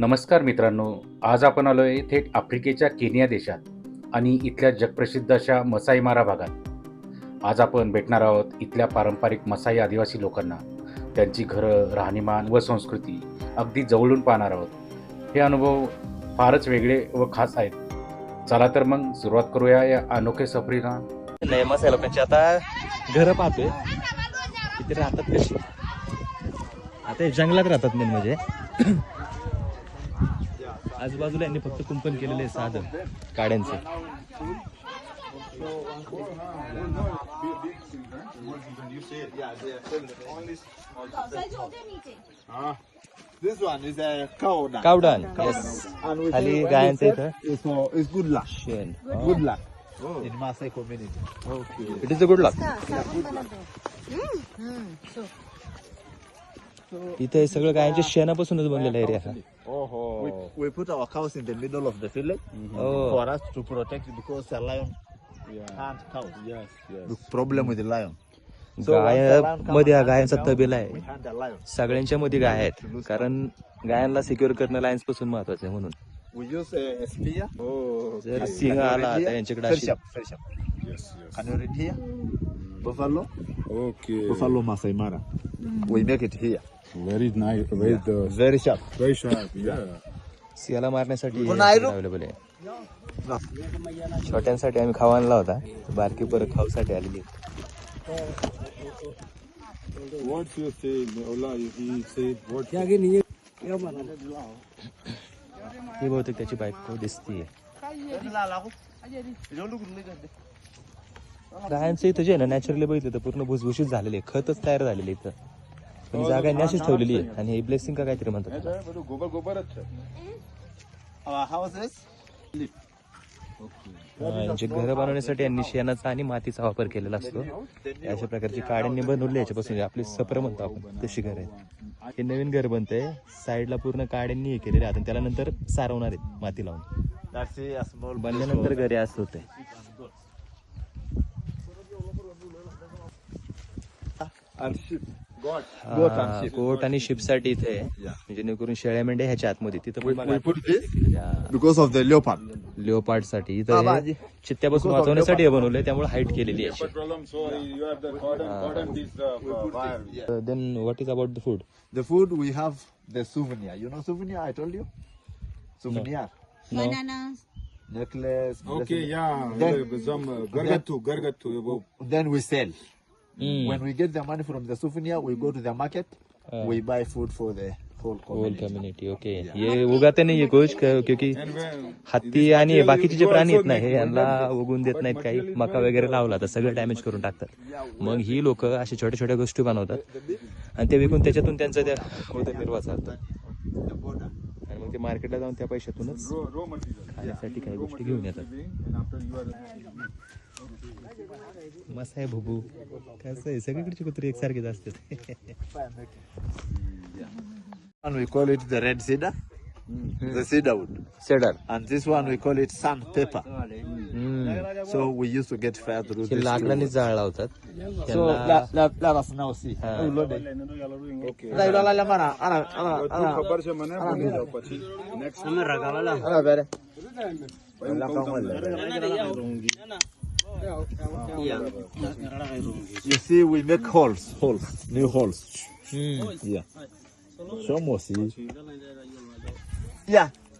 नमस्कार मित्रांनो आज आपण आलो आहे थेट आफ्रिकेच्या केनिया देशात आणि इथल्या जगप्रसिद्ध अशा मसाई मारा भागात. आज आपण भेटणार आहोत इथल्या पारंपरिक मसाई आदिवासी लोकांना. त्यांची घरं राहणीमान व संस्कृती अगदी जवळून पाहणार आहोत. हे अनुभव फारच वेगळे व खास आहेत. चला तर मग सुरुवात करूया या अनोखे सफरीला. नाही मसाला लोकांची आता घरं पाहतोय. तिथे राहतात कशी? आता जंगलात राहतात मेन म्हणजे. आजूबाजूला यांनी फक्त कुंपण केलेले साधन काड्यांचे. कावडान खाली गायांचे good luck good luck in Maasai community okay it is a good luck hmm इथे सगळं गायनच्या शेणापासूनच बनलेलं एरिया हो. मध्ये गायन तबेला आहे. सगळ्यांच्या मध्ये गाय आहेत. कारण गायांना सिक्युअर करणं लायन्सपासून महत्वाचं आहे म्हणून. Oh, सिंह आला आता यांच्याकडे okay बसालो Maasai Mara We make it here. Very nice. Very, the, Very sharp. very sharp. Yeah. सियाला मारण्यासाठी आहे? अवेलेबल आहे छोट्यांसाठी आम्ही खावा आणला होता बारकी परत खाऊसाठी आलेली What's your say? Ola, he said what? ही बहुतेक त्याची बायको दिसतीये गायांचं इथं जे आहे ना नॅचरली बघितलं तर पूर्ण भुसभुशीत झालेले आहे. खतच तयार झालेले इथं पण जागा अशीच ठेवलेली आहे आणि हे ब्लेसिंग का काहीतरी म्हणतात त्याला. गोबर गोबर अच्छा Our houses. हा, यांची घरं बनवण्यासाठी यांनी शेणाचा आणि मातीचा वापर केलेला असतो. अशा प्रकारची काड्यांनी बनवली याच्यापासून आपली सप्र म्हणतो आपण तशी घर आहे. हे नवीन घर बनतंय. साईडला पूर्ण काड्यांनी हे केलेले आता त्याला नंतर सारवणार आहेत माती लावून. बनल्यानंतर घरी असं होतंय. गोट आणि शिपसाठी इथे जेणेकरून शेळ्या मेंढ्या ह्याच्या आतमध्ये. तिथं बिकॉज ऑफ द दोपार्ट लिओपार्टसाठी. इथं चित्त्यापासून वाचवण्यासाठी बनवले त्यामुळे हाईट केलेली आहे. Then what is about the food the food we have the सुनिया यु नो सुनिया आय टोल्ड यू सुनिया necklace okay yeah. Gargatu gargatu then we sell. Hmm. When we get the money from the souvenir, we go to the market. We buy food for the whole community. ये उगाते नाही कुछ क्योंकि हत्ती आणि बाकीचे जे प्राणी आहेत ना हे यांना उगून देत नाहीत काही मका वगैरे लावला तर सगळं डॅमेज करून टाकतात मग ही लोक अशा छोट्या छोट्या गोष्टी बनवतात आणि ते विकून त्याच्यातून त्यांचा त्या उदरनिर्वाह चालतात आणि मग ते मार्केटला जाऊन त्या पैशातूनच. खाण्यासाठी काही गोष्टी घेऊन येतात कसं And we call it the red cedar, the cedar wood. Cedar. And this one we call it sandpaper. So we used to get fire through this. So let, let, let us now see. Oh, you see, we make holes, holes, new holes. Mm. Yeah. Show more, see. Yeah.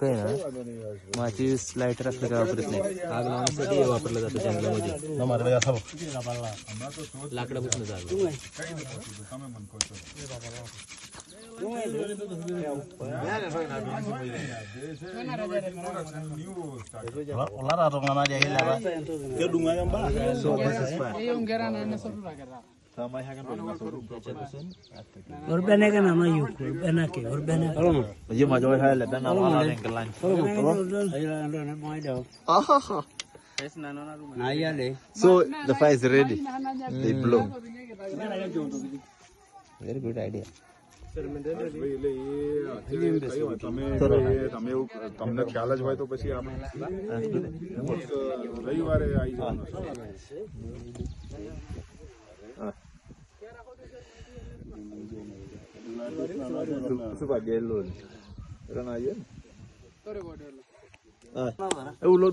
काय ना माचीस lighter असलं काय वापरत नाही? आग लावण्यासाठी हे वापरलं जातं जंगलामध्ये. लाकडापासून आग So the fire is ready. Mm. They blow. Very good idea. Itu pak gelon. Kan. Ah, eh ulo.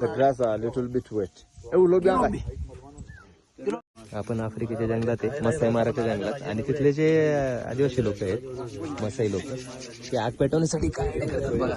The grass are a little bit wet. आपण आफ्रिकेच्या जंगलात आहे मसाई माराच्या जंगलात आणि तिथले जे आदिवासी लोक आहेत मसाई लोक ते आग पेटवण्यासाठी काय काय करतात बघा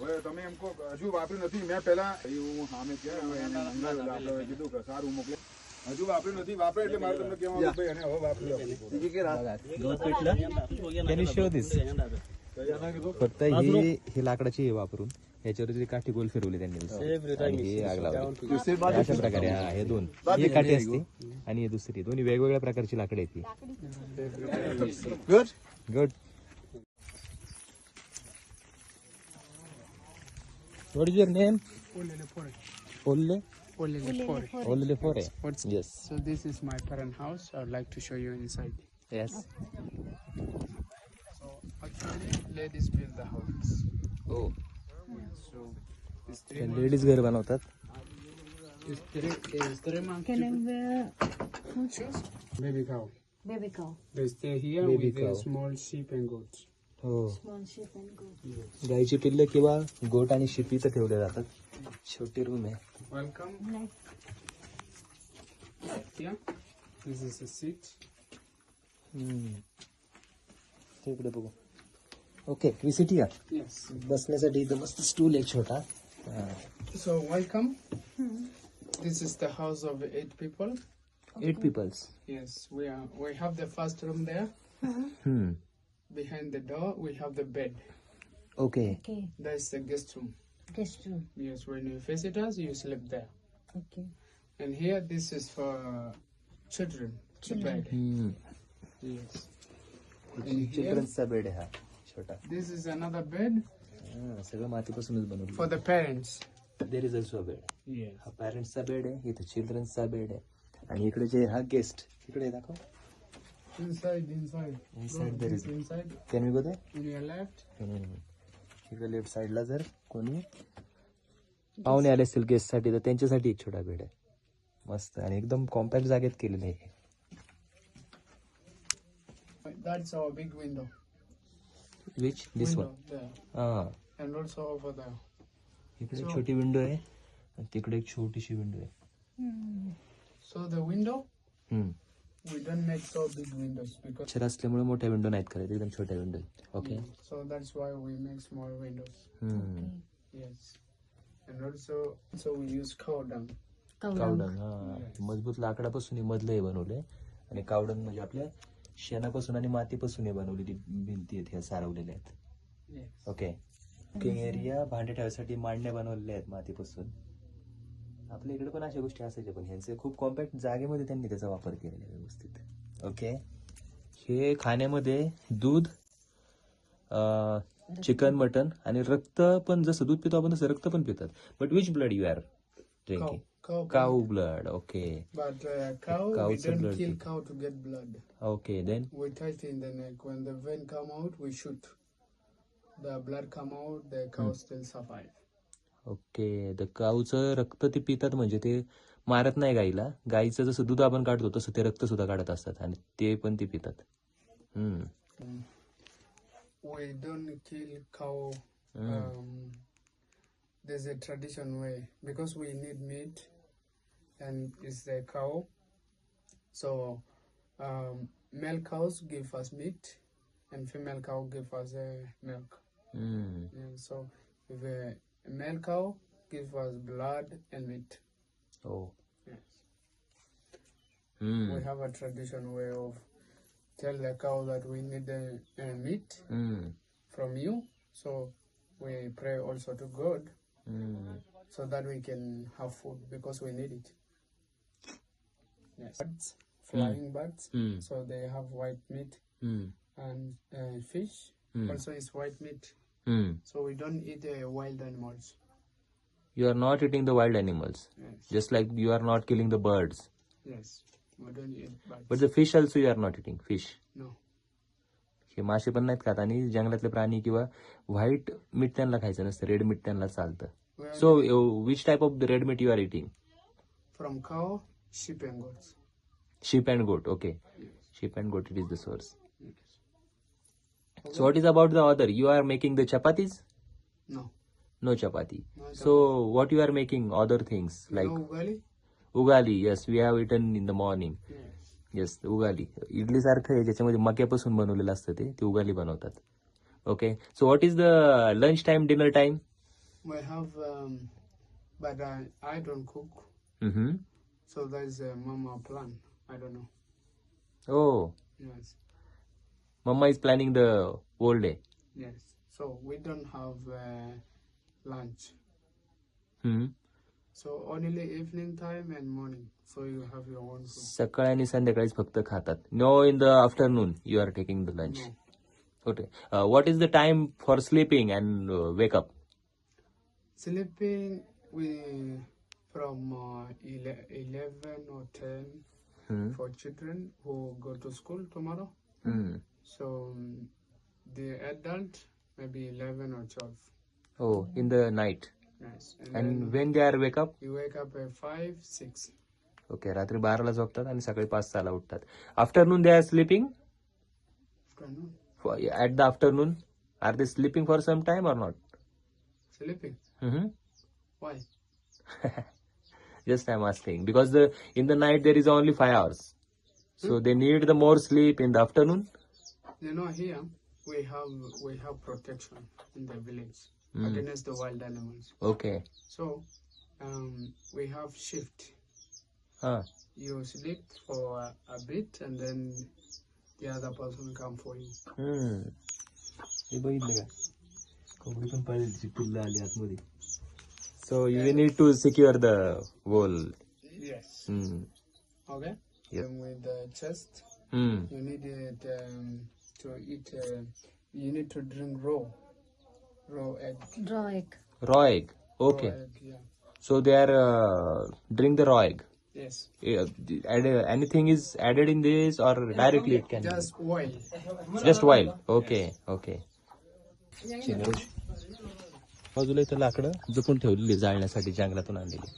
હવે તમે એમ કહો કે હજુ વાપર્યું નથી મેં પહેલા હું સામે ક્યાં હવે એને મંગાવેલું આપણે કીધું કે સારું મોકલે હજુ વાપર્યું નથી વાપરે એટલે મારે તમને કહેવાનું કે ભાઈ એને હવે વાપરી લો Can you show this? फक्त ही ही लाकडाची हे वापरून ह्याच्यावर काठी गोल फिरवली त्यांनी. आणि ही आग लावली अशा प्रकारे हा हे दोन ही काठी असते आणि ही दुसरी दोन्ही वेगवेगळ्या प्रकारची लाकडं आहेत ती Good. Good What is your name? Olle? Olle Fore. Yes. So this is my parent house. I would like to show you inside. Yes. Actually, ladies build the house. Oh. Ladies घर बनवतात. हो. गाईची पिल्ल किंवा गोट आणि शिपी तर ठेवले जातात. छोटी रूम आहे. वेलकम ओके बसण्यासाठी इथं मस्त स्टूल आहे छोटा. So welcome. This is the house of eight people. Eight peoples Yes, we are. We have the first room there. Behind the door, we have the bed. Okay Okay, That's the guest room. guest room. Yes, when you visit us, you sleep there. Okay. And here, this is for children. The bed. Yes. And here, चिल्ड्रन्सचा bed आहे हा छोटा this is another bed हा, सगळं मातीपासूनच for बनवलं the parents. There is also bed Yes. हा पॅरेंट्सचा bed आहे इथं चिल्ड्रन्सचा बेड आहे आणि इकडे जे हा गेस्ट इकडे दाखव Inside, inside. Inside Go there this is- inside. Can we go there On your left. इकडे लेफ्ट साईडला जर कोणी पाहुणे आले असतील गेस्टसाठी तर त्यांच्यासाठी एक छोटा बेड आहे मस्त आणि एकदम कॉम्पॅक्ट जागेत केलेलं आहे That's our big window. Which this one window there. हा And also over there. इकडे एक छोटी विंडो आहे आणि तिकडे एक छोटीशी विंडो आहे So the window, हम्म. we don't make so big windows because अक्षर असल्यामुळे मोठ्या विंडो नाहीत करायचे एकदम छोट्या window okay so that's why we make small windows. हम्म. Yes. And also so we use cow dung. Cow dung. कावडन हा मजबूत लाकडापासून हे मधलं हे बनवलंय आणि कावडन म्हणजे आपल्या शेणापासून आणि मातीपासून हे बनवलेली भिंती आहेत ह्या सारवलेल्या आहेत Yes. ओके कुकिंग एरिया भांडे ठेवायसाठी मांडण्या बनवलेल्या आहेत मातीपासून. आपल्या इकडे पण अशा गोष्टी असायच्या पण ह्यांचे खूप कॉम्पॅक्ट जागेमध्ये त्यांनी त्याचा वापर केलेला आहे व्यवस्थित. ओके हे खाण्यामध्ये दूध चिकन मटन आणि रक्त पण जसं दूध पितो आपण तसं रक्त पण पितात. But which blood you are drinking. Cow blood okay get blood. Okay then We touch it in the blood come out the cow still survive okay the काउचं रक्त ते पितात म्हणजे ते मारत नाही गाईला. गाईचं जसं दूध आपण काढतो तसं ते रक्त सुद्धा काढत असतात आणि ते पण ते पितात. We don't kill cow there is a tradition because we need meat and is the cow so male cows give us meat and female cow give us milk Mm. And so the male cow gives us blood and meat. Oh. Yes. Mm. We have a traditional way of tell the cow that we need the uh, meat mm. from you. So we pray also to God mm. so that we can have food because we need it. Yes. Birds, flying mm. birds, mm. so they have white meat and uh, fish also it's white meat. हम्म So we don't eat uh, wild animals. You are not eating the wild animals, Yes. just like you are not killing the birds. Yes. We don't eat birds. But the fish also you are not eating fish. no. हे मासे पण नाहीत खात आणि जंगलातले प्राणी किंवा white मीठ त्यांना खायचं नसतं रेड मीठ त्यांना चालतं We so which type of the red meat you are eating from cow, sheep and goats. sheep and goat okay sheep and goat it is the source Yes. so what is about the other you are making the chapatis No. no chapati No so what you are making other things like know ugali? ugali yes we have eaten in the morning Yes. Yes ugali idli सारखं आहे ज्याच्यामध्ये मक्यापासून बनवलेलं असतं ते ते ugali बनवतात okay so what is the lunch time dinner time We have, um, but I, I don't cook. Mm-hmm. So there's a mama plan. I don't know. Oh, Yes. Mama is planning the whole day. Yes. So we don't have uh, lunch. Hmm. So only evening time and morning. So you have your own food. सकाळी आणि संध्याकाळीच फक्त खातात no in the afternoon you are taking the lunch No. Okay what is the time for sleeping and wake up Sleeping, we from uh, ele- 11 or 10 for children who go to school tomorrow. So um, the adult maybe 11 or 12. Oh, in the night. Yes. And, when they are wake up? You wake up at 5, 6. Okay, Ratri Barala Zoktat and Sakai Pasala Uttat. Afternoon they are sleeping? Afternoon. At the afternoon? Are they sleeping for some time or not? Sleeping? Mm -hmm. Why? Just I'm asking. Because the in the night there is only five hours. So hmm? they need the more sleep in the afternoon? You know, here we have we have protection in the village against the wild animals. Okay. So um, we have shift. Huh. You sleep for a, a bit, and then the other person come for you. Hmm. हे बघितलं का कोंबडी पण पाहिजे पिल्ल आली आतमध्ये so you need to secure the wall Yes. Hmm. Okay. Yep. Then with the chest, Hmm. you need it um, to eat. Uh, you need to drink raw, raw egg. Draw egg. Raw egg. Okay. Raw egg, yeah. So they are uh, drink the raw egg. Yes. Yeah, add, anything is added in this or directly it can be? Just oil. Just oil okay okay बाजूला इथं लाकडं जपून ठेवलेली जाळण्यासाठी जंगलातून आणलेली